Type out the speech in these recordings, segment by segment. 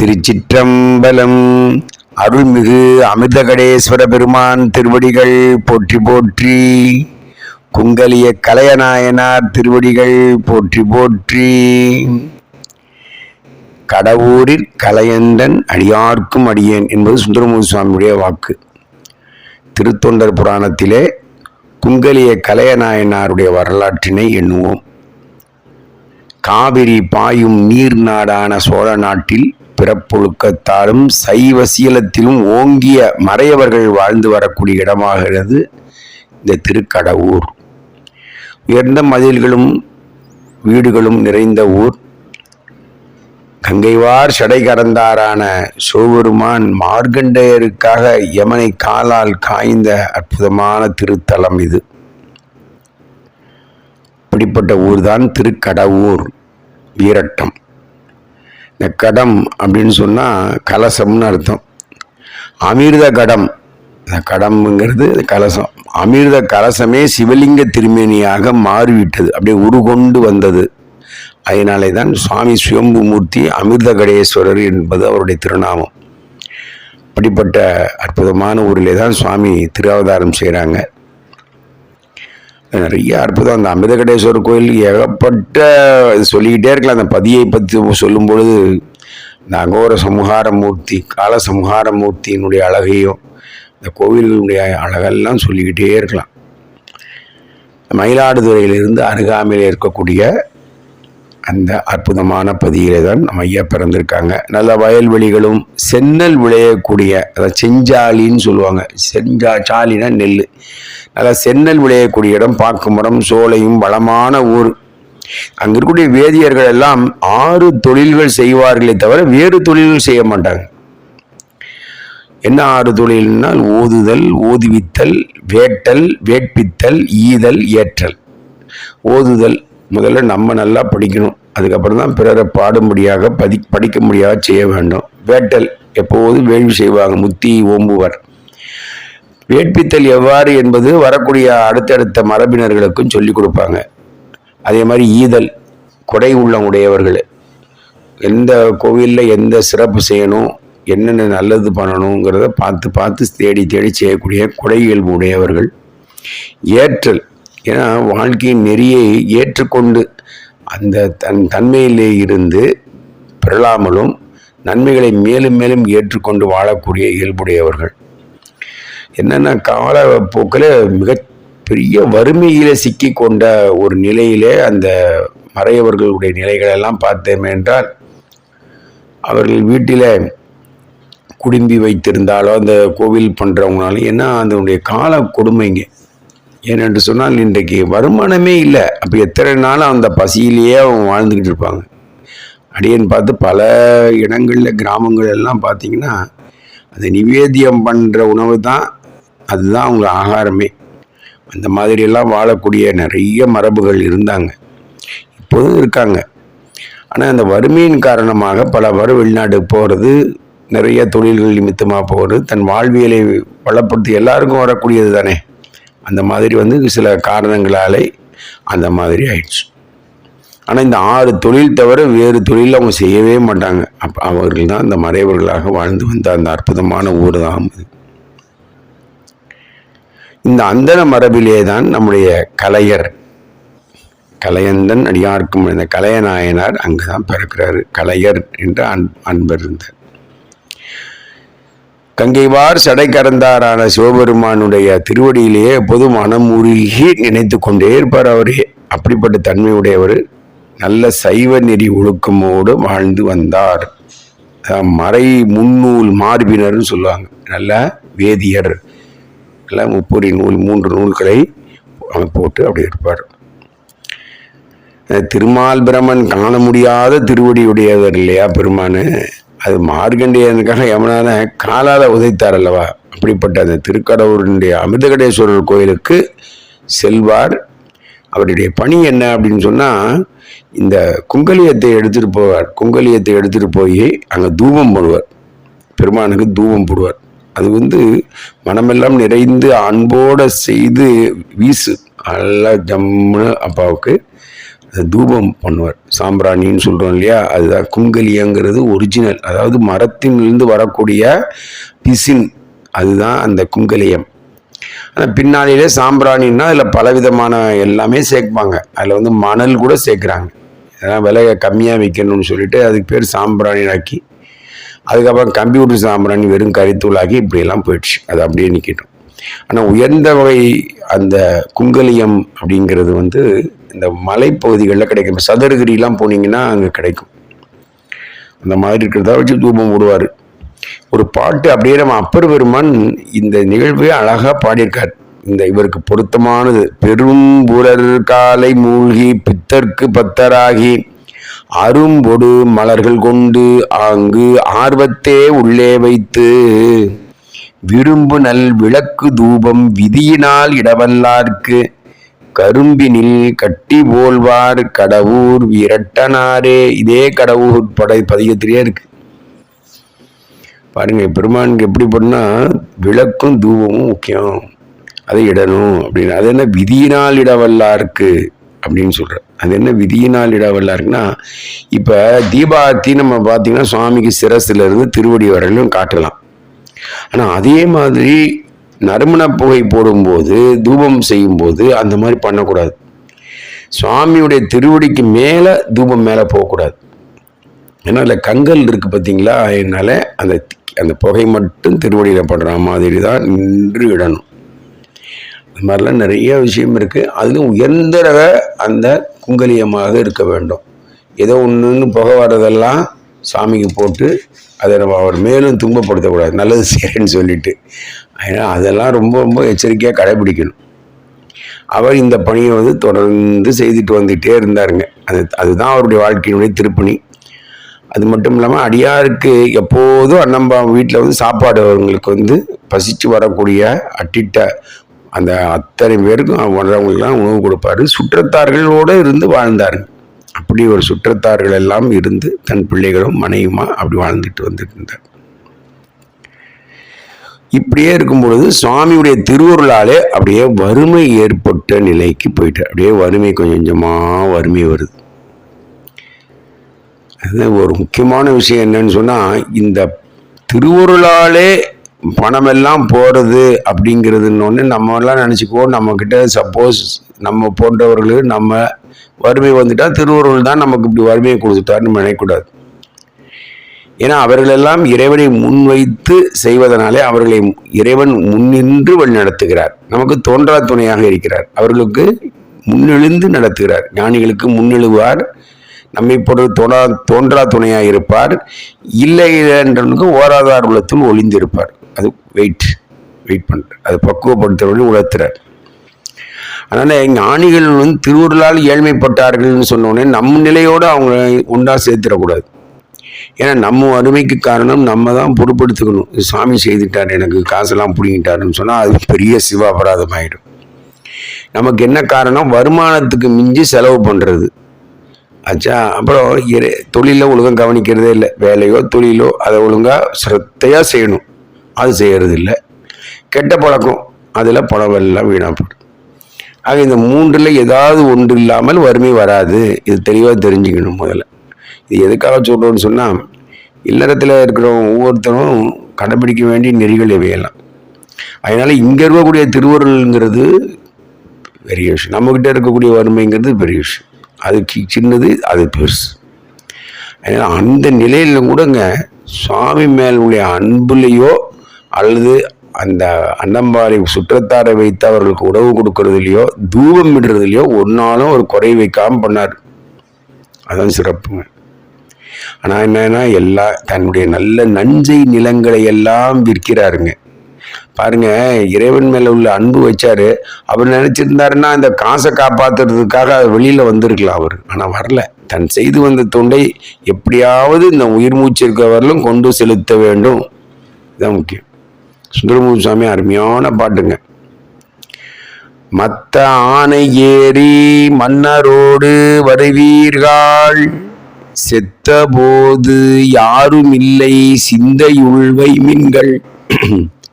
திருச்சிற்றம்பலம். அருள்மிகு அமிர்தகடேஸ்வர பெருமான் திருவடிகள் போற்றி போற்றி. குங்கலிய கலையநாயனார் திருவடிகள் போற்றி போற்றி. கடவுரில் கலையந்தன் அடியார்க்கும் அடியேன் என்பது சுந்தரமூர்த்தி சுவாமியுடைய வாக்கு. திருத்தொண்டர் புராணத்திலே குங்கலிய கலையநாயனாருடைய வரலாற்றினை எண்ணுவோம். காவிரி பாயும் நீர் நாடான சோழ நாட்டில் பிறப்பொழுக்கத்தாலும் சைவ சீலத்திலும் ஓங்கிய மறையவர்கள் வாழ்ந்து வரக்கூடிய இடமாகிறது இந்த திருக்கடவூர். உயர்ந்த மதில்களும் வீடுகளும் நிறைந்த ஊர். கங்கைவார் சடை கறந்தாரான சிவபெருமான் மார்கண்டேயருக்காக யமனை காலால் காய்ந்த அற்புதமான திருத்தலம் இது. இப்படிப்பட்ட ஊர்தான் திருக்கடவூர் வீரட்டம். இந்த கடம் அப்படின்னு சொன்னால் கலசம்னு அர்த்தம். அமிர்த கடம். இந்த கடம்ங்கிறது கலசம். அமிர்த கலசமே சிவலிங்க திருமேனியாக மாறிவிட்டது. அப்படியே உருகொண்டு வந்தது. அதனாலே தான் சுவாமி சுயம்பு மூர்த்தி அமிர்த கடேஸ்வரர் என்பது அவருடைய திருநாமம். அப்படிப்பட்ட அற்புதமான ஊரிலே தான் சுவாமி திருஅவதாரம் செய்கிறாங்க நிறைய அற்புதம். அந்த அமிர்தகடேஸ்வரர் கோயில் ஏகப்பட்ட இது சொல்லிக்கிட்டே இருக்கலாம். அந்த பதியை பற்றி சொல்லும் பொழுது இந்த அகோர சமுகார மூர்த்தி கால சம்ஹார மூர்த்தியினுடைய அழகையும் இந்த கோவில்களுடைய அழகெல்லாம் சொல்லிக்கிட்டே இருக்கலாம். மயிலாடுதுறையிலிருந்து அருகாமையில் இருக்கக்கூடிய அந்த அற்புதமான பதியிலே தான் நம்ம ஐயா பிறந்திருக்காங்க. நல்ல வயல்வெளிகளும் சென்னல் விளையக்கூடிய அதாவது செஞ்சாலின்னு சொல்லுவாங்க. செஞ்சா சாலினா நெல் நல்லா சென்னல் விளையக்கூடிய இடம் பாக்குமரம் சோலையும் வளமான ஊர். அங்கே இருக்கக்கூடிய வேதியர்கள் எல்லாம் ஆறு தொழில்கள் செய்வார்களே தவிர வேறு தொழில்கள் செய்ய மாட்டாங்க. என்ன ஆறு தொழில்னால் ஓதுதல் ஓதுவித்தல் வேட்டல் வேட்பித்தல் ஈதல் ஏற்றல். ஓதுதல் முதல்ல நம்ம நல்லா படிக்கணும். அதுக்கப்புறம் தான் பிறரை பாடும்படியாக பதி படிக்க முடியாக செய்ய வேண்டும். வேட்டல் எப்போதும் வேள்வி செய்வாங்க முத்தி ஓம்புவர். வேட்பித்தல் எவ்வாறு என்பது வரக்கூடிய அடுத்தடுத்த மரபினர்களுக்கும் சொல்லிக் கொடுப்பாங்க. அதே மாதிரி ஈதல் கொடை உள்ளம் உடையவர்கள். எந்த கோவிலில் எந்த சிறப்பு செய்யணும் என்னென்ன நல்லது பண்ணணுங்கிறத பார்த்து பார்த்து தேடி தேடி செய்யக்கூடிய கொடை இயல்பு உடையவர்கள். ஏற்றல் ஏன்னா வாழ்க்கையின் நெறியை ஏற்றுக்கொண்டு அந்த தன் தன்மையிலே இருந்து பெறலாமலும் நன்மைகளை மேலும் மேலும் ஏற்றுக்கொண்டு வாழக்கூடிய இயல்புடையவர்கள். என்னென்னா காலப்போக்கில் மிக பெரிய வறுமையிலே சிக்கி கொண்ட ஒரு நிலையிலே அந்த மறையவர்களுடைய நிலைகளெல்லாம் பார்த்தோம் என்றால் அவர்கள் வீட்டில் குடும்பி வைத்திருந்தாலோ அந்த கோவில் பண்ணுறவங்களாலும் ஏன்னா அதனுடைய கால கொடுமைங்க. ஏனென்று சொன்னால் இன்றைக்கு வருமானமே இல்லை. அப்போ எத்தனை நாளும் அந்த பசியிலேயே அவங்க வாழ்ந்துக்கிட்டு இருப்பாங்க. அப்படின்னு பார்த்து பல இடங்களில் கிராமங்கள் எல்லாம் பார்த்திங்கன்னா அந்த நிவேத்தியம் பண்ணுற உணவு தான் அதுதான் அவங்க ஆகாரமே. அந்த மாதிரியெல்லாம் வாழக்கூடிய நிறைய மரபுகள் இருந்தாங்க. இப்போதும் இருக்காங்க. ஆனால் அந்த வறுமையின் காரணமாக பல வர வெளிநாட்டுக்கு போகிறது நிறைய தொழில்கள் நிமித்தமாக போகிறது தன் வாழ்வியலை வளப்படுத்தி எல்லாருக்கும் வரக்கூடியது தானே. அந்த மாதிரி வந்து சில காரணங்களாலே அந்த மாதிரி ஆயிடுச்சு. ஆனால் இந்த ஆறு தொழில் தவிர வேறு தொழில் அவங்க செய்யவே மாட்டாங்க. அப்போ அவர்கள் தான் அந்த மறைவர்களாக வாழ்ந்து வந்த அந்த அற்புதமான ஊர் தான் இந்த அந்தன மரபிலே தான் நம்முடைய கலையர் கலையந்தன் அடியார்க்கும் இந்த கலையநாயனார் அங்கு தான் பிறக்கிறாரு. கலையர் என்ற அன் அன்பர் இருந்தார் கங்கைவார் சடைக்கரந்தாரான சிவபெருமானுடைய திருவடியிலேயே பொது மனம் உருகி நினைத்து கொண்டே இருப்பார் அவரே. அப்படிப்பட்ட தன்மையுடையவர் நல்ல சைவ நெறி ஒழுக்கமோடு வாழ்ந்து வந்தார். மறை முன்னூல் மார்பினர்னு சொல்லுவாங்க. நல்ல வேதியர். நல்ல முப்பொறி நூல் மூன்று நூல்களை அவன் போட்டு அப்படி இருப்பார் திருமால் பிரமன் காண முடியாத திருவடியுடையவர் இல்லையா பெருமானு? அது மார்கண்டியனுக்காக யமுனான காலால் உதைத்தார் அல்லவா? அப்படிப்பட்ட அந்த திருக்கடவுருடைய அமிர்தகடேஸ்வரர் கோயிலுக்கு செல்வார். அவருடைய பணி என்ன அப்படின்னு சொன்னால் இந்த குங்கலியத்தை எடுத்துகிட்டு போவார். குங்கலியத்தை எடுத்துகிட்டு போய் அங்கே தூபம் போடுவார். பெருமானுக்கு தூபம் போடுவார். அது வந்து மனமெல்லாம் நிறைந்து அன்போடு செய்து வீசு. நல்லா ஜம்முன்னு அப்பாவுக்கு. தூபம் பண்ணுவார். சாம்பிராணின்னு சொல்கிறோம் இல்லையா? அதுதான் குங்கலியங்கிறது ஒரிஜினல் அதாவது மரத்திலிருந்து வரக்கூடிய பிசின். அதுதான் அந்த குங்கலியம் ஆனால் பின்னாளிலே சாம்பிராணின்னா அதில் பலவிதமான எல்லாமே சேர்ப்பாங்க. அதில் வந்து மணல் கூட சேர்க்குறாங்க. அதெல்லாம் விலை கம்மியாக விற்கணும்னு சொல்லிட்டு அதுக்கு பேர் சாம்பிராணி ஆக்கி அதுக்கப்புறம் கம்ப்யூட்டர் சாம்பிராணி வெறும் கரித்தூளாக்கி இப்படியெல்லாம் போயிடுச்சு. அது அப்படியே நிற்கட்டும் ஆனால் உயர்ந்த வகை அந்த குங்கலியம் அப்படிங்கிறது வந்து இந்த மலைப்பகுதிகளில் கிடைக்கும். சதுரகிரிலாம் போனீங்கன்னா அங்கே கிடைக்கும். அந்த மாதிரி இருக்கிறதா வச்சு தூபம் போடுவார். ஒரு பாட்டு அப்படியே நம்ம அப்பர் பெருமான் இந்த நிகழ்வே அழகாக பாடியிருக்கார். இந்த இவருக்கு பொருத்தமானது. பெரும் புரர் காலை மூழ்கி பித்தர்க்கு பத்தராகி அரும்பொடு மலர்கள் கொண்டு ஆங்கு ஆர்வத்தே உள்ளே வைத்து விரும்பு நல் விளக்கு தூபம் விதியினால் இடவல்லார்க்கு கரும்பினில் கட்டி போல்வார் கடவுர் விரட்டனாரே. இதே கடவுர் படை பதிகத்திலேயே இருக்கு. பாருங்க பெருமானுக்கு எப்படி பண்ணா விளக்கும் தூபமும் முக்கியம். அதை இடணும் அப்படின்னு. அது என்ன விதியினால் இடவல்லாருக்கு அப்படின்னு சொல்கிறேன் அது என்ன விதியினால் இடவல்லாருக்குன்னா இப்போ தீபார்த்தி நம்ம பார்த்தீங்கன்னா சுவாமிக்கு சிரசுல இருந்து திருவடி வரையிலும் காட்டலாம். ஆனால் அதே மாதிரி நறுமண புகை போடும்போது தூபம் செய்யும்போது அந்த மாதிரி பண்ணக்கூடாது. சுவாமியுடைய திருவடிக்கு மேலே தூபம் மேலே போகக்கூடாது. ஏன்னா அதில் கங்கல் இருக்குது பார்த்தீங்களா அதனால் அந்த அந்த புகை மட்டும் திருவடியில் படுற மாதிரி தான் நின்று இடணும். அது மாதிரிலாம் நிறைய விஷயம் இருக்குது அதுலேயும் உயர்ந்த ரக அந்த குங்கலியமாக இருக்க வேண்டும். ஏதோ ஒன்றுன்னு புகை வர்றதெல்லாம் சாமிக்கு போட்டு அதை நம்ம அவர் மேலும் துன்பப்படுத்தக்கூடாது நல்லது செய்கிறேன்னு சொல்லிட்டு. அதனால் அதெல்லாம் ரொம்ப ரொம்ப எச்சரிக்கையாக கடைபிடிக்கணும். அவர் இந்த பணியை வந்து தொடர்ந்து செய்துட்டு வந்துகிட்டே இருந்தாருங்க. அது அதுதான் அவருடைய வாழ்க்கையினுடைய திருப்பணி. அது மட்டும் இல்லாமல் அடியாருக்கு எப்போதும் அண்ணம்பா வீட்டில் வந்து சாப்பாடு அவங்களுக்கு வந்து பசிச்சு வரக்கூடிய அட்டிட்ட அந்த அத்தனை பேருக்கும் வர்றவங்களுக்குலாம் உணவு கொடுப்பாரு. சுற்றத்தார்களோடு இருந்து வாழ்ந்தாருங்க. அப்படி ஒரு சுற்றத்தார்கள் எல்லாம் இருந்து தன் பிள்ளைகளும் மனைவியுமா அப்படி வாழ்ந்துட்டு வந்துட்டு இருந்தார் இப்படியே இருக்கும் பொழுது சுவாமியுடைய திருவருளாலே அப்படியே வறுமை ஏற்பட்ட நிலைக்கு போயிட்டார். அப்படியே வறுமை கொஞ்சம் கொஞ்சமாக வறுமை வருது. அது ஒரு முக்கியமான விஷயம் என்னன்னு சொன்னால் இந்த திருவருளாலே பணமெல்லாம் போகிறது அப்படிங்கிறதுன்னு நம்மலாம் நினச்சிக்குவோம். நம்மக்கிட்ட சப்போஸ் நம்ம போன்றவர்களுக்கு நம்ம வறுமை வந்துட்டால் திருவருள் தான் நமக்கு இப்படி வறுமையை கொடுத்துட்டார்னு நினைக்கூடாது ஏன்னா அவர்களெல்லாம் இறைவனை முன்வைத்து செய்வதனாலே அவர்களை இறைவன் முன்னின்று வழி நடத்துகிறார் நமக்கு தோன்றா துணையாக இருக்கிறார். அவர்களுக்கு முன்னெழுந்து நடத்துகிறார். ஞானிகளுக்கு முன்னெழுவார். நம்மை பொறுத்து தோன்றா தோன்றா துணையாக இருப்பார். இல்லை என்றவனுக்கு ஓராதார் உள்ளத்தில் ஒளிந்திருப்பார். அது வெயிட் வெயிட் பண்ணுறார் அது பக்குவப்படுத்துறவர்கள் உணர்த்துறார். அதனால் ஞானிகள் வந்து திருவுருளால் ஏழ்மைப்பட்டார்கள்னு சொன்னோடனே நம்ம நிலையோடு அவங்க ஒன்றா சேர்த்துடக்கூடாது. ஏன்னா நம்ம அருமைக்கு காரணம் நம்ம தான் பொறுப்படுத்திக்கணும் சாமி செய்துட்டார் எனக்கு காசெல்லாம் பிடிங்கிட்டாருன்னு சொன்னால் அது பெரிய சிவாபராதம் ஆகிடும் நமக்கு என்ன காரணம்? வருமானத்துக்கு மிஞ்சி செலவு பண்ணுறது ஆச்சா அப்புறம் இறை தொழிலில் ஒழுங்காக கவனிக்கிறதே இல்லை. வேலையோ தொழிலோ அதை ஒழுங்காக சிரத்தையாக செய்யணும். அது செய்கிறது இல்லை கெட்ட பழக்கம். அதில் பணம் எல்லாம் வீணாப்படும் ஆக இந்த மூன்றில் ஏதாவது ஒன்று இல்லாமல் வறுமை வராது. இது தெளிவாக தெரிஞ்சுக்கணும் முதல்ல. இது எதுக்காக சொல்கிறோன்னு சொன்னால் இல்லறத்தில் இருக்கிறவங்க ஒவ்வொருத்தரும் கடைபிடிக்க வேண்டிய நெறிகள் இவையெல்லாம். அதனால் இங்கே இருக்கக்கூடிய திருவருள்ங்கிறது பெரிய விஷயம். நம்மக்கிட்ட இருக்கக்கூடிய வறுமைங்கிறது பெரிய விஷயம். அது சின்னது அது பெருசு. அதனால் அந்த நிலையில் கூடங்க சுவாமி மேல் உள்ள அன்புலேயோ அல்லது அந்த அன்னம்பாறை சுற்றத்தாரை வைத்து அவர்களுக்கு உணவு கொடுக்கறதுலையோ தூபம் விடுறதுலையோ ஒன்னாலும் ஒரு குறை வைக்காமல் பண்ணார். அதான் சிறப்புங்க ஆனால் என்னன்னா எல்லா தன்னுடைய நல்ல நஞ்சை நிலங்களை எல்லாம் விற்கிறாருங்க. பாருங்க இறைவன் மேல உள்ள அன்பு வச்சாரு. அவர் நினைச்சிருந்தாருன்னா இந்த காசை காப்பாத்துறதுக்காக வெளியில வந்திருக்கலாம் அவர். ஆனா வரல. தன் செய்து வந்த தொண்டை எப்படியாவது இந்த உயிர் மூச்சு இருக்கிறவர்களும் கொண்டு செலுத்த வேண்டும். இதுதான் முக்கியம். சுந்தரமூர்த்தி சுவாமி அருமையான பாட்டுங்க. மத்த ஆனை ஏறி மன்னரோடு வருவீர்கள். செத்தபோது யாரும் இல்லை சிந்தையுள் வைமின்கள்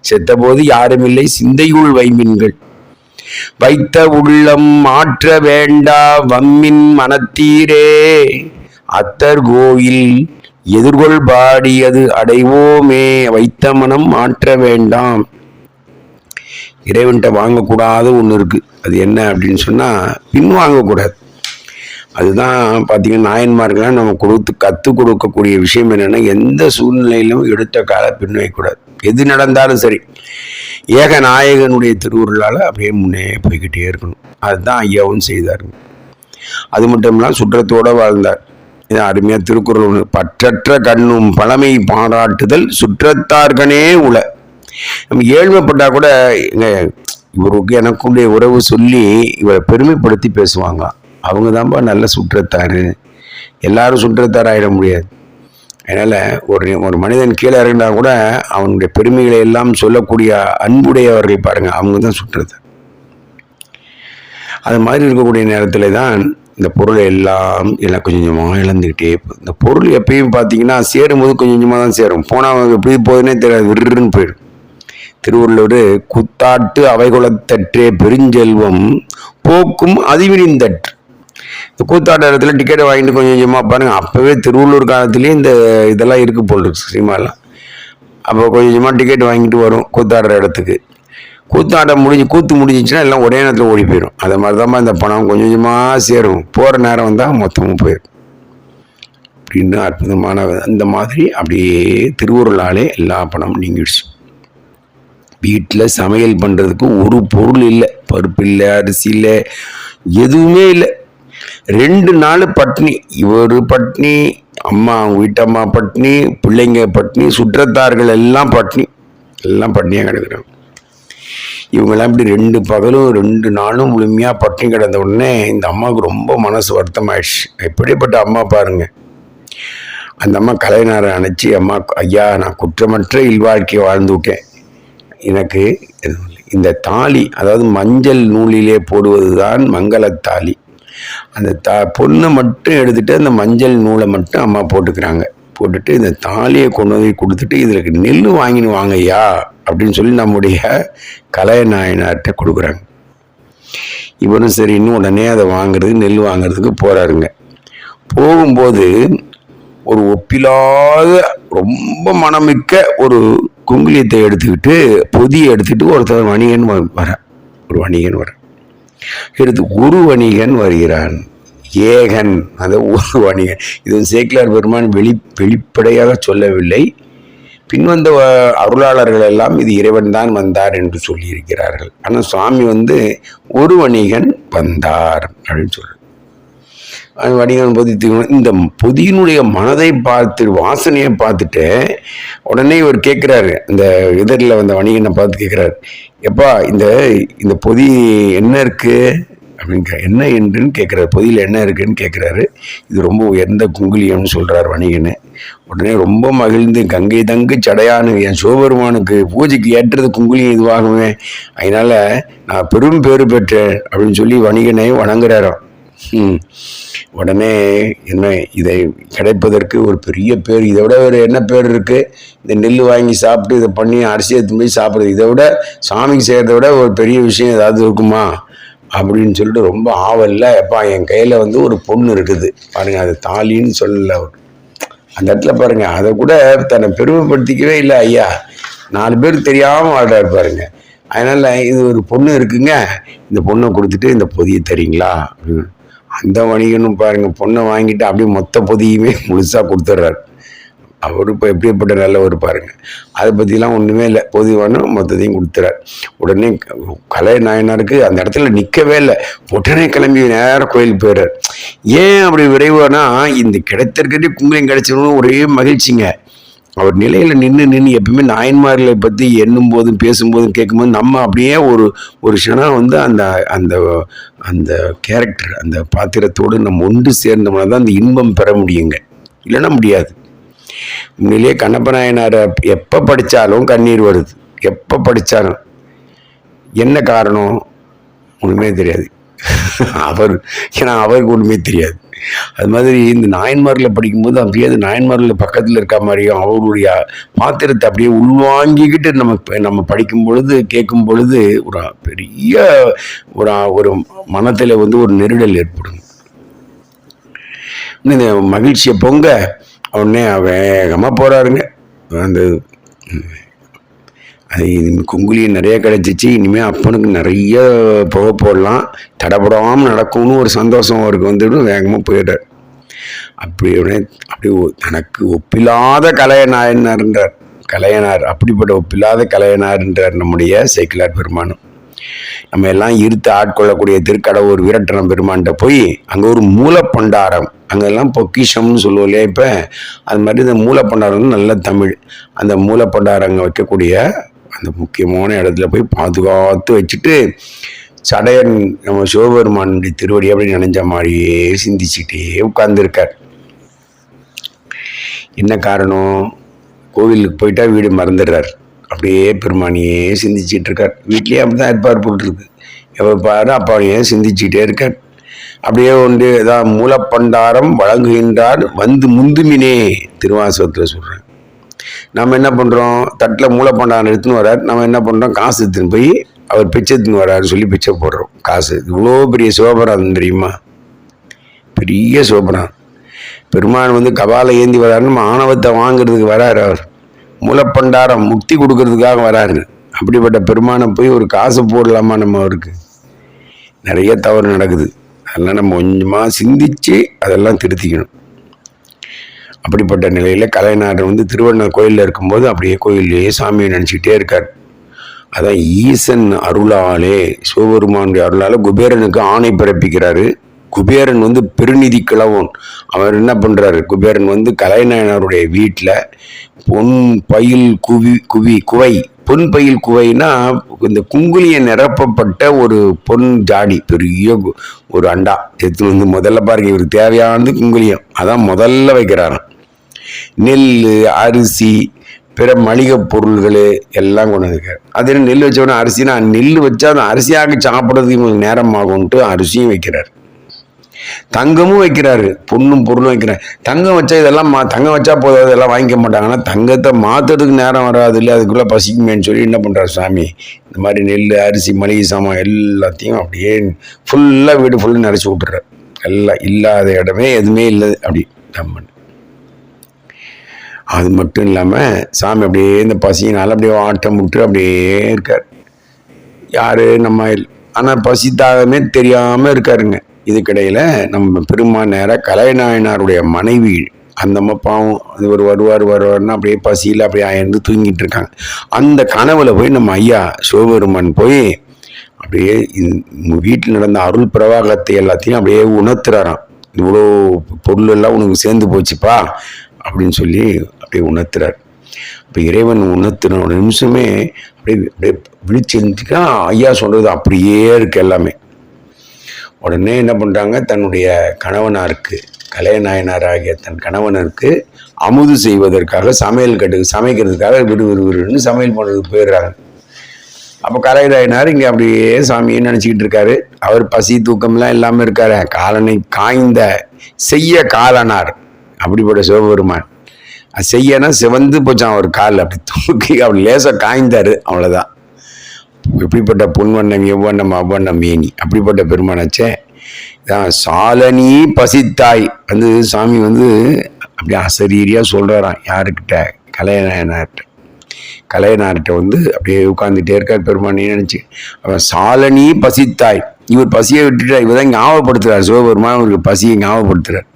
செத்தபோது யாரும் இல்லை சிந்தையுள் வைமின்கள் வைத்த உள்ளம் மாற்ற வேண்டா வம்மின் மனத்தீரே. அத்தர் கோயில் எதிர்கொள் பாடியது அடைவோமே வைத்த மனம் மாற்ற வேண்டாம். இறைவன்கிட்ட வாங்கக்கூடாது ஒன்று இருக்குது அது என்ன அப்படின்னு சொன்னால் பின் வாங்கக்கூடாது. அதுதான் பார்த்தீங்கன்னா நாயன்மார்கள்லாம் நம்ம கொடுத்து கற்றுக் கொடுக்கக்கூடிய விஷயம் என்னென்னா எந்த சூழ்நிலையிலும் எடுத்த கால பின் வைக்கக்கூடாது. எது நடந்தாலும் சரி. ஏக நாயகனுடைய திருவுருளால் அப்படியே முன்னே போய்கிட்டே இருக்கணும். அதுதான் ஐயாவும் செய்தாருங்க அது மட்டும் இல்லாமல் சுற்றத்தோடு வாழ்ந்தார். இது அருமையாக திருக்குறள் ஒன்று பற்றற்ற கண்ணும் பழமை பாராட்டுதல் சுற்றத்தார்கனே உல நம்ம ஏழ்மைப்பட்டால் கூட எங்க இவருக்கு எனக்குள்ளே உறவு சொல்லி இவரை பெருமைப்படுத்தி பேசுவாங்க அவங்க தான்ப்பா நல்ல சுற்றத்தார். எல்லாரும் சுற்றத்தார் ஆகிட முடியாது. அதனால் ஒரு ஒரு மனிதன் கீழே இறங்கினா கூட அவனுடைய பெருமைகளை எல்லாம் சொல்லக்கூடிய அன்புடையவர்கள் பாருங்கள் அவங்க தான் சுற்றத்தார். அது மாதிரி இருக்கக்கூடிய நேரத்தில் தான் இந்த பொருள் எல்லாம் எல்லாம் கொஞ்சம் கொஞ்சமாக இழந்துக்கிட்டே இந்த பொருள் எப்பயும் பார்த்தீங்கன்னா சேரும்போது கொஞ்சம் கொஞ்சமாக தான் சேரும். போனால் எப்படி போகுதுன்னே தெரியாது. விருன்னு போயிடும். திருவள்ளுவர் குத்தாட்டு அவைகுலத்தற்றே பெருஞ்செல்வம் போக்கும் அதிவிரிந்தற்று. இந்த கூத்தாட்ட இடத்துல டிக்கெட்டை வாங்கிட்டு கொஞ்சம் கொஞ்சமாக பாருங்கள் அப்போவே திருவள்ளூர் காலத்துலேயே இந்த இதெல்லாம் இருக்குது போல் இருக்கு சினிமாலாம். அப்போ கொஞ்சம் கொஞ்சமாக டிக்கெட் வாங்கிட்டு வரும் கூத்தாடுற இடத்துக்கு. கூத்தாட்டம் முடிஞ்சு கூத்து முடிஞ்சிச்சுன்னா எல்லாம் ஒரே நேரத்தில் ஓடி போயிடும் அதை மாதிரி தான் இந்த பணம் கொஞ்சம் கொஞ்சமாக சேரும். போகிற நேரம் வந்தால் மொத்தமும் போயிடும் அப்படின்னு அற்புதமான அந்த மாதிரி அப்படியே திருவுருளாலே எல்லா பணமும் நீங்கிடுச்சு. வீட்டில் சமையல் பண்ணுறதுக்கு ஒரு பொருள் இல்லை. பருப்பு இல்லை அரிசி இல்லை எதுவுமே இல்லை. ரெண்டு நாள் பட்னி. இவர் பட்னி அம்மா அவங்க வீட்டம்மா பட்னி பிள்ளைங்க பட்னி சுற்றத்தார்கள் எல்லாம் பட்னி. எல்லாம் பட்னியாக கிடக்குறாங்க. இவங்கெல்லாம் இப்படி ரெண்டு பகலும் ரெண்டு நாளும் முழுமையாக பட்டினி கிடந்த உடனே இந்த அம்மாவுக்கு ரொம்ப மனசு வருத்தமாயிடுச்சு. எப்படிப்பட்ட அம்மா பாருங்க. அந்த அம்மா கலைஞரை அணைச்சி அம்மா ஐயா நான் குற்றமற்ற இல்வாழ்க்கையை வாழ்ந்துவிட்டேன் எனக்கு இந்த தாலி அதாவது மஞ்சள் நூலிலே போடுவது தான் மங்களத்தாலி அந்த தா பொண்ணை மட்டும் எடுத்துகிட்டு அந்த மஞ்சள் நூலை மட்டும் அம்மா போட்டுக்கிறாங்க. போட்டுட்டு இந்த தாலியை கொண்டு வந்து கொடுத்துட்டு இதில் நெல் வாங்கினு வாங்கய்யா அப்படின்னு சொல்லி நம்முடைய கலைய நாயனார்கிட்ட கொடுக்குறாங்க. இவரும் சரி இன்னும் உடனே அதை வாங்குறது நெல் வாங்குறதுக்கு போகிறாருங்க போகும்போது ஒரு ஒப்பிலாத ரொம்ப மனமிக்க ஒரு குங்குலியத்தை எடுத்துக்கிட்டு பொதியை எடுத்துக்கிட்டு ஒருத்தர் வணிகன் வர ஒரு வணிகன் வர எடுத்து ஒரு வணிகன் வருகிறான். ஏகன் அந்த ஒரு வணிகன். இது சேக்கிலார் பெருமான் வெளி வெளிப்படையாக சொல்லவில்லை. பின்வந்த அருளாளர்கள் எல்லாம் இது இறைவன் தான் வந்தார் என்று சொல்லியிருக்கிறார்கள். ஆனால் சுவாமி வந்து ஒரு வணிகன் வந்தார் அப்படின்னு சொல்றார். வணிகன் பொதி இந்த பொதியினுடைய மனதை பார்த்து வாசனையை பார்த்துட்டு உடனே இவர் கேட்குறாரு. இந்த இதழில் வந்த வணிகனை பார்த்து கேட்குறாரு. எப்பா இந்த இந்த பொதி என்ன இருக்குது அப்படின்னு என்ன என்றுன்னு கேட்குறாரு. பொதியில் என்ன இருக்குன்னு கேட்குறாரு. இது ரொம்ப உயர்ந்த குங்குலியம்னு சொல்கிறார் வணிகனு. உடனே ரொம்ப மகிழ்ந்து கங்கை தங்கு சடையானு என் சிவபெருமானுக்கு பூஜைக்கு ஏற்றது குங்குலியம் இதுவாகுமே. அதனால் நான் பெரும் பேறு பெற்றேன் அப்படின்னு சொல்லி வணிகனை வணங்குறாராம். உடனே என்ன இதை கிடைப்பதற்கு ஒரு பெரிய பேர் இதை விட ஒரு என்ன பேர் இருக்குது இந்த நெல் வாங்கி சாப்பிட்டு இதை பண்ணி அரிசியை எடுத்து போய் சாப்பிட்றது. இதை விட சாமிக்கு செய்கிறத விட ஒரு பெரிய விஷயம் ஏதாவது இருக்குமா? அப்படின்னு சொல்லிட்டு ரொம்ப ஆவலில். எப்பா என் கையில் வந்து ஒரு பொண்ணு இருக்குது. பாருங்கள் அது தாலின்னு சொல்லல அவர். அந்த இடத்துல பாருங்கள் அதை கூட தன்னை பெருமைப்படுத்திக்கவே இல்லை ஐயா. நாலு பேர் தெரியாமல் வாழ்றாரு பாருங்க. அதனால் இது ஒரு பொண்ணு இருக்குங்க. இந்த பொண்ணை கொடுத்துட்டு இந்த பொதியை தரீங்களா? அப்படின்னு. அந்த வணிகனும் பாருங்கள் பொண்ணை வாங்கிட்டு அப்படியே மொத்த பொதியுமே முழுசாக கொடுத்துட்றாரு அவர் இப்போ எப்படிப்பட்ட நல்லவர் பாருங்க. அதை பற்றிலாம் ஒன்றுமே இல்லை. பொதுவான மொத்தத்தையும் கொடுத்துறார். உடனே கலை நாயனாருக்கு அந்த இடத்துல நிற்கவே இல்லை. உடனே கிளம்பி நேரம் கோயில் போயிடுறார். ஏன் அப்படி விரைவானா இந்த கிடைத்திருக்கிறதே குங்குலியம் கிடைச்சிடணும் ஒரே மகிழ்ச்சிங்க. அவர் நிலையில் நின்று நின்று எப்பவுமே நாயன்மார்களை பற்றி எண்ணும் போதும் பேசும்போதும் கேட்கும்போது நம்ம அப்படியே ஒரு ஒரு க்ஷணம் வந்து அந்த அந்த அந்த கேரக்டர் அந்த பாத்திரத்தோடு நம்ம ஒன்று சேர்ந்தோம்னா தான் அந்த இன்பம் பெற முடியுங்க. இல்லைன்னா முடியாது. உண்மையிலேயே கண்ணப்ப நாயனாரை எப்போ படித்தாலும் கண்ணீர் வருது. எப்போ படித்தாலும் என்ன காரணம்? ஒன்றுமே தெரியாது. அவர் ஏன்னா அவருக்கு ஒன்றுமே தெரியாது. அது மாதிரி இந்த நாயன்மாரில் படிக்கும்போது அப்படியே அது நாயன்மாரில் பக்கத்தில் இருக்க மாதிரியும் அவருடைய பாத்திரத்தை அப்படியே உள்வாங்கிக்கிட்டு நம்ம நம்ம படிக்கும் பொழுது கேட்கும் பொழுது ஒரு பெரிய ஒரு ஒரு மனத்தில் வந்து ஒரு நெருடல் ஏற்படும். இந்த மகிழ்ச்சியை பொங்க உடனே வேகமாக போகிறாருங்க அந்த அது குங்குலி நிறைய கிடச்சிச்சு. இனிமேல் அப்பனுக்கு நிறைய புகை போடலாம். தடப்படாமல் நடக்கும்னு ஒரு சந்தோஷம் அவருக்கு வந்துடும். வேகமாக போயிட்டார் அப்படி உடனே அப்படி தனக்கு ஒப்பில்லாத கலையனார்ன்றார் கலையனார் அப்படிப்பட்ட ஒப்பில்லாத கலையனார்ன்றார் நம்முடைய சைக்கிளார் பெருமானும். நம்ம எல்லாம் இருத்து ஆட்கொள்ளக்கூடிய திருக்கடவுர் வீரட்டனம் பெருமான்கிட்ட போய் அங்கே ஒரு மூலப்பண்டாரம் அங்கெல்லாம் பொக்கிஷம்னு சொல்லுவோம் இல்லையா இப்போ? அது மாதிரி இந்த மூலப்பண்டாரம் நல்ல தமிழ். அந்த மூலப்பண்டாரம் அங்கே வைக்கக்கூடிய அந்த முக்கியமான இடத்துல போய் பாதுகாத்து வச்சுட்டு சடையன் நம்ம சிவபெருமானுடைய திருவடி அப்படி நினைஞ்ச மாதிரியே சிந்திச்சுட்டே உட்கார்ந்துருக்கார். என்ன காரணம்? கோவிலுக்கு போயிட்டா வீடு மறந்துடுறார். அப்படியே பெருமானியே சிந்திச்சிட்டு இருக்கார். வீட்லேயே அப்படி தான் இருப்பார் போட்டுருக்கு. எப்போ பாரு அப்பாவையே சிந்திச்சுக்கிட்டே இருக்கார். அப்படியே ஒன்று ஏதாவது மூலப்பண்டாரம் வழங்குகின்றார். வந்து முந்துமினே திருவாசகத்தில் சொல்கிறேன் நம்ம என்ன பண்ணுறோம் தட்டில் மூலப்பண்டாரம் எடுத்துன்னு வரார் நம்ம என்ன பண்ணுறோம் காசு எடுத்துன்னு போய் அவர் பிச்சை எடுத்துன்னு வராரு சொல்லி பிச்சை போடுறோம். காசு. இவ்வளோ பெரிய சிவபராதம் தெரியுமா? பெரிய சிவபராதம் பெருமான் வந்து கபாலை ஏந்தி வராருன்னு நம்ம ஆணவத்தை வாங்குறதுக்கு வராரு அவர். மூலப்பண்டாரம் முக்தி கொடுக்கறதுக்காக வராரு. அப்படிப்பட்ட பெருமானை போய் ஒரு காசு போடலாமா நம்ம அவருக்கு? நிறைய தவறு நடக்குது. அதெல்லாம் நம்ம கொஞ்சமாக சிந்திச்சு அதெல்லாம் திருத்திக்கணும். அப்படிப்பட்ட நிலையில் கலைநாதர் வந்து திருவண்ணா கோயிலில் இருக்கும்போது அப்படியே கோயிலேயே சாமியை நினச்சிக்கிட்டே இருக்கார். அதான் ஈசன் அருளாலே சிவபெருமானுடைய அருளால் குபேரனுக்கு ஆணை பிறப்பிக்கிறாரு. குபேரன் வந்து பெருநிதி கிழவன். அவர் என்ன பண்ணுறாரு குபேரன் வந்து கலைநயனருடைய வீட்டில் பொன் பயில் குவி குவி குவை. பொன் பயில் குவைனா இந்த குங்குலியை நிரப்பப்பட்ட ஒரு பொன் ஜாடி பெரிய ஒரு அண்டா. எடுத்து வந்து முதல்ல பாருங்க இவருக்கு தேவையானது குங்குலியம். அதான் முதல்ல வைக்கிறாராம். நெல் அரிசி பிற மளிகை பொருள்கள் எல்லாம் கொண்டு வந்துருக்காரு. அது நெல் வச்சோடனே அரிசினா நெல் வச்சா அந்த அரிசியாக சாப்பிட்றதுக்கு இவங்களுக்கு நேரம் அரிசியும் வைக்கிறார். தங்கமும் வைக்கிறாரு பொண்ணும் பொருளும் வைக்கிறார். தங்கம் வச்சா இதெல்லாம் மா தங்கம் வச்சா போதும் இதெல்லாம் வாங்கிக்க மாட்டாங்கன்னா தங்கத்தை மாற்றுறதுக்கு நேரம் வராது இல்லை அதுக்குள்ளே பசிக்குமேன்னு சொல்லி என்ன பண்ணுறாரு சாமி? இந்த மாதிரி நெல் அரிசி மளிகை சாமான் எல்லாத்தையும் அப்படியே ஃபுல்லாக வீடு ஃபுல்லாக நினச்சி விட்டுறாரு. எல்லாம் இல்லாத இடமே எதுவுமே இல்லை. அப்படி நம்ம. அது மட்டும் இல்லாமல் சாமி அப்படியே இந்த பசியினால் அப்படியே ஆட்டம் விட்டு அப்படியே இருக்கார். யார்? நம்ம. ஆனால் பசி தாகமே தெரியாமல் இருக்காருங்க. இதுக்கிடையில் நம்ம பெருமாள் நேராக கலைநாயனாருடைய மனைவி அந்த அம்மா பாவம் அது ஒரு வருவார் வருவார்னா அப்படியே பசியில் அப்படியே ஆயந்து தூங்கிட்டு இருக்காங்க. அந்த கனவுல போய் நம்ம ஐயா சிவபெருமான் போய் அப்படியே வீட்டில் நடந்த அருள் பிரவாகத்தை எல்லாத்தையும் அப்படியே உணர்த்துறாராம். இவ்வளோ பொருள் எல்லாம் உனக்கு சேர்ந்து போச்சுப்பா அப்படின்னு சொல்லி அப்படியே உணர்த்துறார். இப்போ இறைவன் உணர்த்துன ஒரு நிமிஷமே அப்படியே அப்படியே விழிச்சிருந்துச்சுன்னா ஐயா சொல்கிறது அப்படியே இருக்கு எல்லாமே. உடனே என்ன பண்ணுறாங்க தன்னுடைய கணவனாருக்கு கலைநாயனார் ஆகிய தன் கணவனருக்கு அமுது செய்வதற்காக சமையல் கட்டு சமைக்கிறதுக்காக விடு விறு சமையல் பண்ணுறதுக்கு போயிடுறாங்க. அப்போ கலைநாயனார் இங்கே அப்படியே சாமியை நினச்சிக்கிட்டு இருக்காரு. அவர் பசி தூக்கம்லாம் இல்லாமல் இருக்காரு. காலனை காய்ந்த செய்ய காலனார். அப்படிப்பட்ட சிவபெருமான். செய்யனா சிவந்து போச்சான் அவர் கால் அப்படி தூக்கி அப்படி லேசாக காய்ந்தார். அவ்வளோதான் எப்படிப்பட்ட பொன்வண்ணம் எவ்வண்ணம் அவ்வண்ணம் ஏனி அப்படிப்பட்ட பெருமானாச்சே தான் சாலனி பசித்தாய். வந்து சாமி வந்து அப்படியே அசரீரியாக சொல்கிறாராம் யாருக்கிட்ட? கலையநாயனார்கிட்ட. கலையனார்கிட்ட வந்து அப்படியே உட்காந்துட்டே இருக்கார் பெருமானே. நினச்சி? அவன் சாலனி பசித்தாய். இவர் பசியை விட்டுட்டா இவர் தான் ஞாபகப்படுத்துகிறார் சிவபெருமான் அவருக்கு பசியை ஞாபகப்படுத்துகிறார்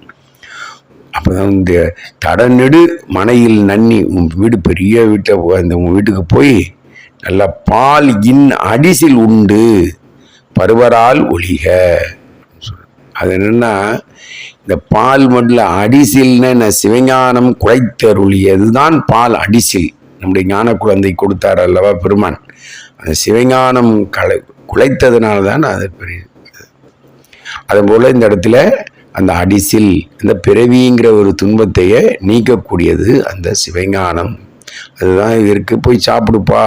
அப்போதான் இந்த தடநெடு மனையில் நன்னி உன் வீடு பெரிய வீட்டை அந்த உன் வீட்டுக்கு போய் நல்ல பால் இன் அடிசில் உண்டு பருவரால் ஒழிக. அது என்னென்னா இந்த பால் மட்டும் அடிசில்னு என்ன சிவஞானம் குழைத்தருளியது தான் பால் அடிசில். நம்முடைய ஞான குழந்தை கொடுத்தார் அல்லவா பெருமான். அந்த சிவஞானம் கலை குலைத்ததுனால தான் அது பெரிய அதுபோல் இந்த இடத்துல அந்த அடிசில் அந்த பிறவிங்கிற ஒரு துன்பத்தையே நீக்கக்கூடியது அந்த சிவஞானம். அதுதான் இதற்கு போய் சாப்பிடுப்பா.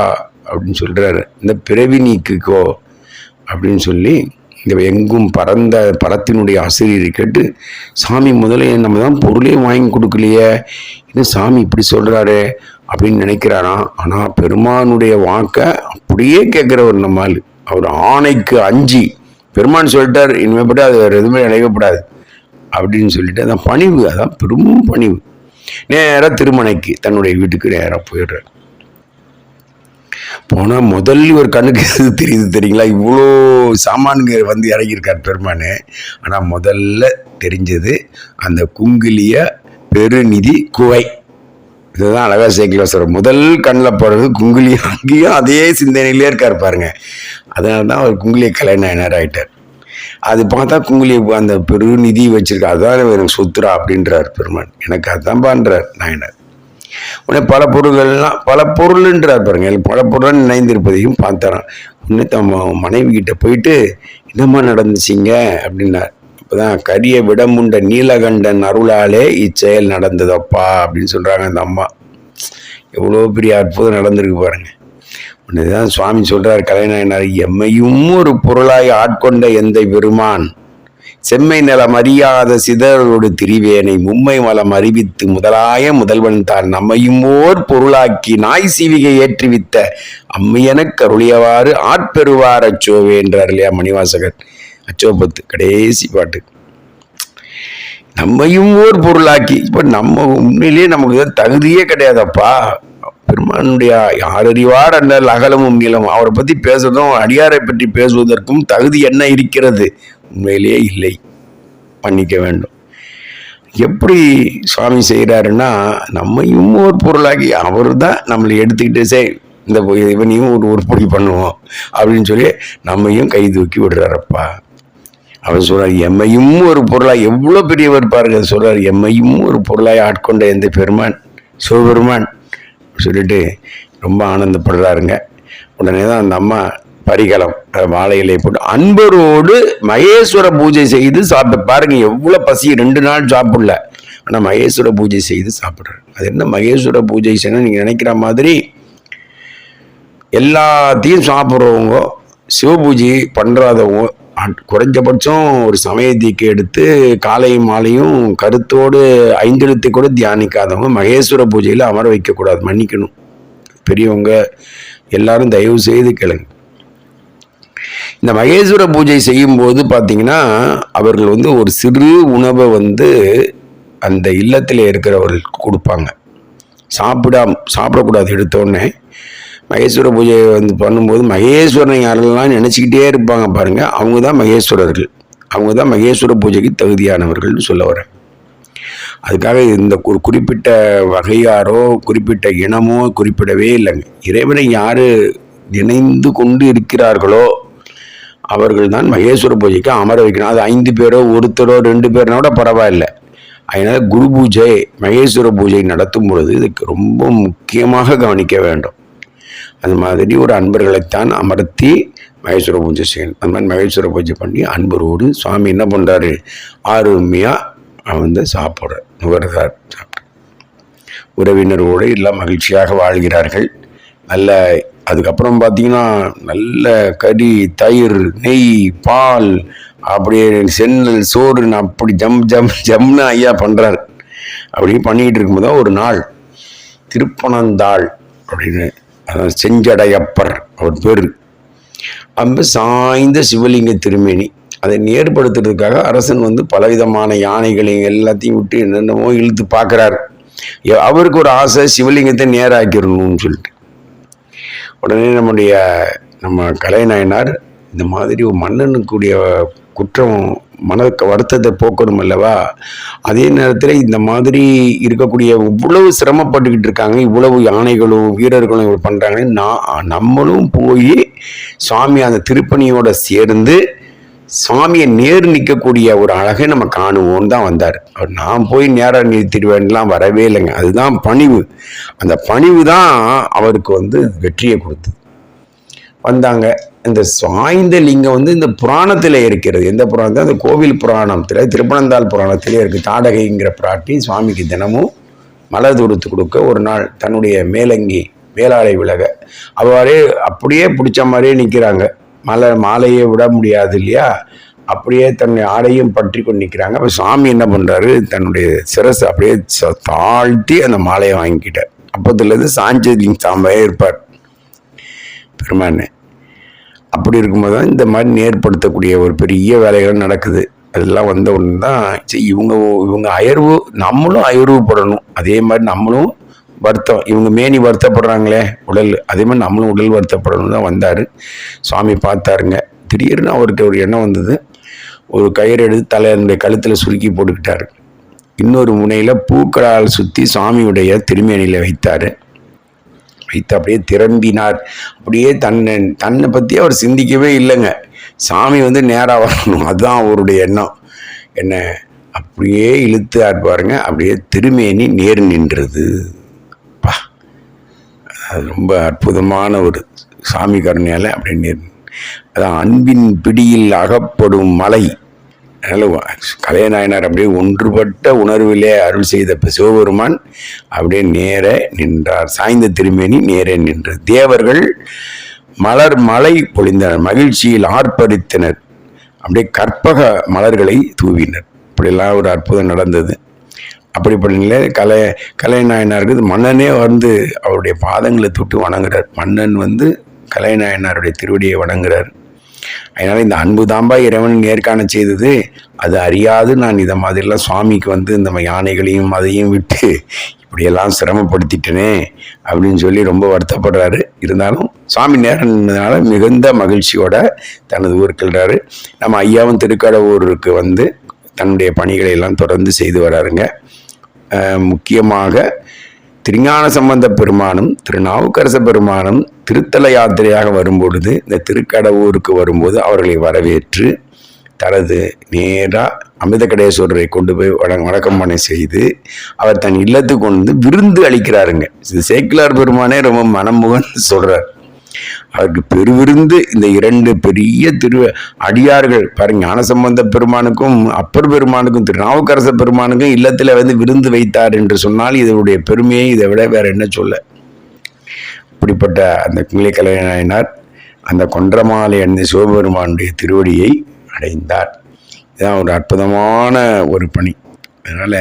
அப்படின்னு சொல்கிறாரு இந்த பிறவி நீக்குக்கோ அப்படின்னு சொல்லி இந்த எங்கும் பறந்த பறத்தினுடைய ஆசிரியரை கேட்டு சாமி முதல்ல நம்ம தான் பொருளே வாங்கி கொடுக்கலையே. இன்னும் சாமி இப்படி சொல்கிறாரு அப்படின்னு நினைக்கிறாராம். ஆனால் பெருமானுடைய வாக்கை அப்படியே கேட்குறவர் நம்மால் அவர் ஆணைக்கு அஞ்சு பெருமான் சொல்லிட்டார் இனிமேப்பட்டு அது வேறு எதுவுமே நினைக்கப்படாது. அப்படின்னு சொல்லிட்டு அதான் பணிவு அதான் பெரும் பணிவு. நேராக திருமணைக்கு தன்னுடைய வீட்டுக்கு நேராக போயிடுறார். போனால் முதல்ல ஒரு கண்ணுக்கு எது தெரியுது தெரியுங்களா? இவ்வளோ சாமானுங்க வந்து இறங்கியிருக்கார் பெருமானு. ஆனால் முதல்ல தெரிஞ்சது அந்த குங்கிலிய பெருநிதி குவை இதுதான் அழகா சேக்கில் முதல் கண்ணில் போடுறது குங்குலி அங்கேயும் அதே சிந்தனையிலே இருக்கார் பாருங்க. அதனால தான் அவர் குங்குலிய கலைநாயனர் ஆகிட்டார் அது பார்த்தா குங்குலி அந்த பெருநிதி வச்சிருக்க அதுதான் எனக்கு சுத்துரா அப்படின்றார் பெருமான். எனக்கு அதுதான் பண்ணுறார் நாயனர். உடனே பல பொருள்கள்லாம் பல பொருள்ன்றார் பாருங்க. பல பொருள் நினைந்திருப்பதையும் பார்த்தாராம். உடனே தம் மனைவி கிட்ட போயிட்டு என்னம்மா நடந்துச்சிங்க? அப்படின்னார். அப்போதான் கரிய விடமுண்ட நீலகண்டன் அருளாலே இச்செயல் நடந்ததப்பா அப்படின்னு சொல்கிறாங்க அந்த அம்மா. எவ்வளோ பெரிய அற்புதம் நடந்திருக்கு பாருங்க. உடனே தான் சுவாமி சொல்கிறார் கலைநாயனார் எம்மையும் ஒரு பொருளாய் ஆட்கொண்ட எந்த பெருமான் செம்மை நலம் அறியாத சிதறோடு திரிவேனை மும்மை மலம் அறிவித்து முதலாய முதல்வன் தான். நம்மையும் ஓர் பொருளாக்கி நாய் சீவிகை ஏற்றுவித்த அம்மையன கருளியவாறு ஆட்பெறுவார் அச்சோவே என்றார் இல்லையா மணிவாசகர். அச்சோபத்து கடைசி பாட்டு. நம்மையும் ஓர் பொருளாக்கி இப்போ நம்ம உண்மையிலேயே நமக்கு தான் தகுதியே கிடையாதப்பா. பெருமானுடைய யாரறிவார் அண்ணல் அகலமும் நீளம் அவரை பற்றி பேசுறதும் அடியாரை பற்றி பேசுவதற்கும் தகுதி என்ன இருக்கிறது? உண்மையிலேயே இல்லை. பண்ணிக்க வேண்டும். எப்படி சுவாமி செய்கிறாருன்னா நம்மையும் ஒரு பொருளாகி அவர் தான் நம்மளை எடுத்துக்கிட்டு சே இந்த இவனையும் ஒரு உருப்படி பண்ணுவோம் அப்படின்னு சொல்லி நம்மையும் கை தூக்கி விடுறாரப்பா. அவர் சொல்கிறார் எம்மையும் ஒரு பொருளாக எவ்வளோ பெரியவர் பாருங்க சொல்கிறார் எம்மையும் ஒரு பொருளாக ஆட்கொண்ட எந்த பெருமான் சிவபெருமான் சொல்லிட்டு ரொம்ப ஆனந்தப்படுறாருங்க. உடனே தான் அந்த அம்மா பரிகலம் மாலையிலே வாழை இலையை போட்டு அன்பரோடு மகேஸ்வர பூஜை செய்து சாப்பிட்டு பாருங்க எவ்வளோ பசி ரெண்டு நாள் சாப்பிடல. ஆனால் மகேஸ்வர பூஜை செய்து சாப்பிட்றாரு. அது என்ன மகேஸ்வர பூஜை செய்யணும் நீங்கள் நினைக்கிற மாதிரி எல்லாத்தையும் சாப்பிட்றவங்க சிவபூஜை பண்ணுறாதவங்க குறைஞ்சபட்சம் ஒரு சமயத்திக்கு எடுத்து காலையும் மாலையும் கருத்தோடு ஐந்தெழுத்தை கூட தியானிக்காதவங்க மகேஸ்வர பூஜையில் அமர வைக்கக்கூடாது. மன்னிக்கணும். பெரியவங்க எல்லாரும் தயவு செய்து கேளுங்க. இந்த மகேஸ்வர பூஜை செய்யும்போது பார்த்தீங்கன்னா அவர்கள் வந்து ஒரு சிறு உணவை வந்து அந்த இல்லத்தில் இருக்கிறவர்களுக்கு கொடுப்பாங்க. சாப்பிடாம சாப்பிடக்கூடாது எடுத்தோடனே. மகேஸ்வர பூஜை வந்து பண்ணும்போது மகேஸ்வரனை யாரெல்லாம் நினச்சிக்கிட்டே இருப்பாங்க பாருங்கள் அவங்க தான் மகேஸ்வரர்கள். அவங்க தான் மகேஸ்வர பூஜைக்கு தகுதியானவர்கள்னு சொல்ல வரேன். அதுக்காக இந்த ஒரு குறிப்பிட்ட வகையாரோ குறிப்பிட்ட இனமோ குறிப்பிடவே இல்லைங்க. இறைவனை யார் இணைந்து கொண்டு இருக்கிறார்களோ அவர்கள் தான் மகேஸ்வர பூஜைக்கு அமர வைக்கணும். அது ஐந்து பேரோ ஒருத்தரோ ரெண்டு பேர்னா கூட பரவாயில்ல. அதனால் குரு பூஜை மகேஸ்வர பூஜை நடத்தும் பொழுது இதுக்கு ரொம்ப முக்கியமாக கவனிக்க வேண்டும். அது மாதிரி ஒரு அன்பர்களைத்தான் அமர்த்தி மகேஸ்வர பூஜை செய்யணும். அந்த மாதிரி மகேஸ்வர பூஜை பண்ணி அன்பரோடு சுவாமி என்ன பண்ணுறாரு ஆறுமையாக வந்து சாப்பிட்ற நுகர்தார் சாப்பிட்ற உறவினரோடு எல்லாம் மகிழ்ச்சியாக வாழ்கிறார்கள். நல்ல அதுக்கப்புறம் பார்த்தீங்கன்னா நல்ல கறி தயிர் நெய் பால் அப்படியே சென்னல் சோறுன்னு அப்படி ஜம் ஜம் ஜம்னு ஐயா பண்ணுறாரு அப்படி பண்ணிக்கிட்டு இருக்கும்போது தான் ஒரு நாள் திருப்பனந்தாள் அப்படின்னு அதான் செஞ்சடையப்பர் அவர் பேர். அம்ப சாய்ந்த சிவலிங்க திருமேனி. அதை நேர்படுத்துறதுக்காக அரசன் வந்து பலவிதமான யானைகளையும் எல்லாத்தையும் விட்டு என்னென்னமோ இழுத்து பார்க்குறாரு. அவருக்கு ஒரு ஆசை சிவலிங்கத்தை நேராக்கிடணும்னு சொல்லிட்டு. உடனே நம்முடைய நம்ம கலைநாயனார் இந்த மாதிரி ஒரு மன்னனுக்குரிய குற்றம் மன வருத்தத்தை போக்கணும் அல்லவா? அதே நேரத்தில் இந்த மாதிரி இருக்கக்கூடிய இவ்வளவு சிரமப்பட்டுக்கிட்டு இருக்காங்க இவ்வளவு யானைகளும் வீரர்களும் இவ்வளோ பண்ணுறாங்கன்னு நான் நம்மளும் போய் சுவாமி அந்த திருப்பணியோட சேர்ந்து சுவாமியை நேர் நிற்கக்கூடிய ஒரு அழகை நம்ம காணுவோன்னு தான் வந்தார். அவர் நான் போய் நேராக நிறுத்திடுவேன்லாம் வரவே இல்லைங்க. அதுதான் பணிவு. அந்த பணிவு தான் அவருக்கு வந்து வெற்றியை கொடுத்தது. வந்தாங்க. இந்த சாய்ந்த லிங்கம் வந்து இந்த புராணத்தில் இருக்கிறது. எந்த புராணத்தில்? அந்த கோவில் புராணத்தில் திருப்பனந்தாள் புராணத்திலே இருக்குது தாடகைங்கிற பிராட்டி சுவாமிக்கு தினமும் மலர் தொடுத்து கொடுக்க ஒரு நாள் தன்னுடைய மேலங்கி மேலாடை விலக அவரே அப்படியே பிடிச்ச மாதிரியே நிற்கிறாங்க மலை மாலையை விட முடியாது இல்லையா? அப்படியே தன்னுடைய ஆடையும் பற்றி கொண்டு நிற்கிறாங்க அப்போ சாமி என்ன பண்ணுறாரு தன்னுடைய சிரசை அப்படியே ச- தாழ்த்தி அந்த மாலையை வாங்கிக்கிட்டார். அப்போதுலேருந்து சாஞ்சலிங் சாம்பவே இருப்பார். பெருமானே அப்படி இருக்கும்போது தான் இந்த மாதிரி நேர்படுத்தக்கூடிய ஒரு பெரிய வேலைகள் நடக்குது. அதெல்லாம் வந்த உடனே தான் சரி, இவங்க இவங்க அயர்வு நம்மளும் அயர்வுப்படணும் அதே மாதிரி நம்மளும் வருத்தம். இவங்க மேனி வருத்தப்படுறாங்களே உடல் அதே மாதிரி நம்மளும் உடல் வருத்தப்படணும் தான் வந்தார். சுவாமி பார்த்தாருங்க. திடீர்னு அவருக்கு ஒரு எண்ணம் வந்தது. ஒரு கயிறு எடுத்து தலையனுடைய கழுத்தில் சுருக்கி போட்டுக்கிட்டார். இன்னொரு முனையில் பூக்களால் சுற்றி சுவாமியுடைய திருமேனியில் வைத்தார். வைத்து அப்படியே திரும்பினார் அப்படியே தன்னை தன்னை பற்றி அவர் சிந்திக்கவே இல்லைங்க. சாமி வந்து நேராக வரணும். அதுதான் அவருடைய எண்ணம். என்ன அப்படியே இழுத்து ஆட்பாருங்க அப்படியே திருமேனி நேர் நின்றது. அது ரொம்ப அற்புதமான ஒரு சாமி கருணையால் அப்படியே அதான் அன்பின் பிடியில் அகப்படும் மலை. அதனால் அப்படியே ஒன்றுபட்ட உணர்விலே அருள் செய்த சிவபெருமான் அப்படியே நேர நின்றார். சாய்ந்த திருமேனி நேரே நின்றார் தேவர்கள் மலர் மலை பொழிந்தனர் மகிழ்ச்சியில் ஆர்ப்பரித்தனர். அப்படியே கற்பக மலர்களை தூவினர். இப்படியெல்லாம் ஒரு அற்புதம் நடந்தது. அப்படிப்பட்ட நிலையில் கலை கலைநாயனாருக்கு மன்னனே வந்து அவருடைய பாதங்களை தொட்டு வணங்குறார். மன்னன் வந்து கலைநாயனாருடைய திருவடியை வணங்குறார். அதனால் இந்த அன்பு தாம்பா இறைவன் நேர்காண செய்தது அது அறியாது நான் இதை மாதிரிலாம் சுவாமிக்கு வந்து இந்த மாதிரி யானைகளையும் அதையும் விட்டு இப்படியெல்லாம் சிரமப்படுத்திட்டேனே அப்படின்னு சொல்லி ரொம்ப வருத்தப்படுறாரு. இருந்தாலும் சுவாமி நேரம்னால மிகுந்த மகிழ்ச்சியோட தனது ஊருக்கு நம்ம ஐயாவும் திருக்கடவுருக்கு வந்து தன்னுடைய பணிகளை எல்லாம் தொடர்ந்து செய்து வராருங்க. முக்கியமாக திருஞான சம்பந்த பெருமானும் திருநாவுக்கரச பெருமானும் திருத்தல யாத்திரையாக வரும்பொழுது இந்த திருக்கடவூருக்கு வரும்போது அவர்களை வரவேற்று தனது நேராக அமிர்தகடேஸ்வரரை கொண்டு போய் வண வணக்கம் பண்ணி செய்து அவர் தன் இல்லத்துக்கு கொண்டு வந்து விருந்து அளிக்கிறாருங்க. இது சேக்கிலார் பெருமானே ரொம்ப மனமுகன் சொல்கிறார் அவருக்கு பெருவிருந்து இந்த இரண்டு பெரிய திரு அடியார்கள் பாருங்க ஞானசம்பந்த பெருமானுக்கும் அப்பர் பெருமானுக்கும் திருநாவுக்கரச பெருமானுக்கும் இல்லத்தில் வந்து விருந்து வைத்தார் என்று சொன்னால் இதனுடைய பெருமையை இதை விட வேற என்ன சொல்ல? அப்படிப்பட்ட அந்த கிளை கலைஞனார் அந்த கொன்றமாலை அணிந்த சிவபெருமானுடைய திருவடியை அடைந்தார். இதுதான் ஒரு அற்புதமான ஒரு பணி. அதனால்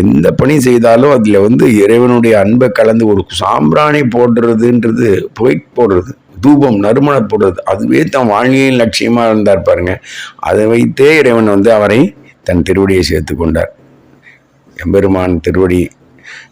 எந்த பணி செய்தாலும் அதில் வந்து இறைவனுடைய அன்பை கலந்து ஒரு சாம்பிராணி போடுறதுன்றது பொய் போடுறது தூபம் நறுமண போடுறது அதுவே தன் வாழ்க்கையின் லட்சியமாக இருந்தார் பாருங்க. அதை வைத்தே இறைவன் வந்து அவரை தன் திருவடியை சேர்த்து கொண்டார். எம்பெருமான் திருவடி